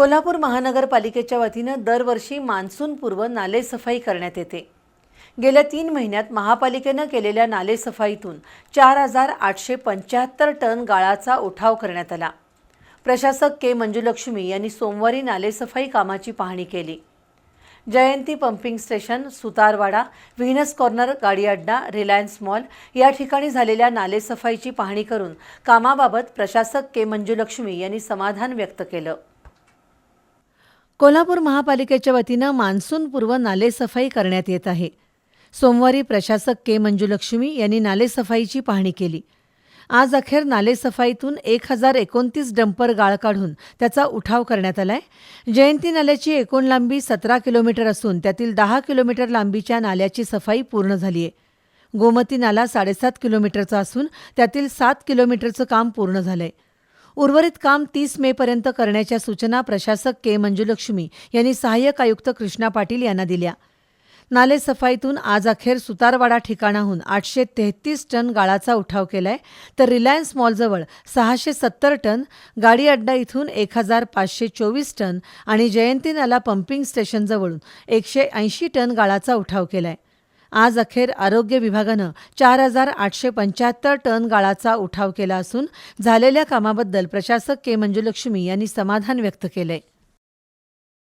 कोल्हापूर महानगरपालिकेच्या वतीनं दरवर्षी मान्सूनपूर्व नालेसफाई करण्यात येते. गेल्या तीन महिन्यात महापालिकेनं केलेल्या नालेसफाईतून चार हजार आठशे पंच्याहत्तर टन गाळाचा उठाव करण्यात आला. प्रशासक के मंजुलक्ष्मी यांनी सोमवारी नालेसफाई कामाची पाहणी केली. Jayanti pumping station Sutarwada Venus corner Gadi Adda Reliance mall या ठिकाणी झालेल्या नालेसफाईची पाहणी करून कामाबाबत प्रशासक के मंजुलक्ष्मी यांनी समाधान व्यक्त केलं. कोल्हापूर महापालिकेच्या वतीनं मान्सूनपूर्व नालेसफाई करण्यात येत आहे. सोमवारी प्रशासक के मंजुलक्ष्मी यांनी नालेसफाईची पाहणी केली. आज अखेर नालेसफाईतून एक हजार एकोणतीस डंपर गाळ काढून त्याचा उठाव करण्यात आलाय. जयंती नाल्याची एकूण लांबी सतरा किलोमीटर असून त्यातील दहा किलोमीटर लांबीच्या नाल्याची सफाई पूर्ण झाली आहे गोमती नाला साडेसात किलोमीटरचा असून त्यातील सात किलोमीटरचं काम पूर्ण झालंय. उर्वरित काम तीस मेपर्यंत करण्याच्या सूचना प्रशासक के मंजुलक्ष्मी यांनी सहाय्यक आयुक्त कृष्णा पाटील यांना दिल्या. नालेसफाईतून आज अखेर सुतारवाडा ठिकाणाहून आठशे तेहतीस टन गाळाचा उठाव केलाय तर रिलायन्स मॉलजवळ सहाशे सत्तर टन गाडी अड्डा इथून एक हजार पाचशे चोवीस टन आणि जयंतीनाला पंपिंग स्टेशनजवळून एकशे ऐंशी टन गाळाचा उठाव केलाय. आज अखेर आरोग्य विभागानं चार हजार आठशे पंच्याहत्तर टन गाळाचा उठाव केला असून झालेल्या कामाबद्दल प्रशासक के. मंजुलक्ष्मी यांनी समाधान व्यक्त केलंय.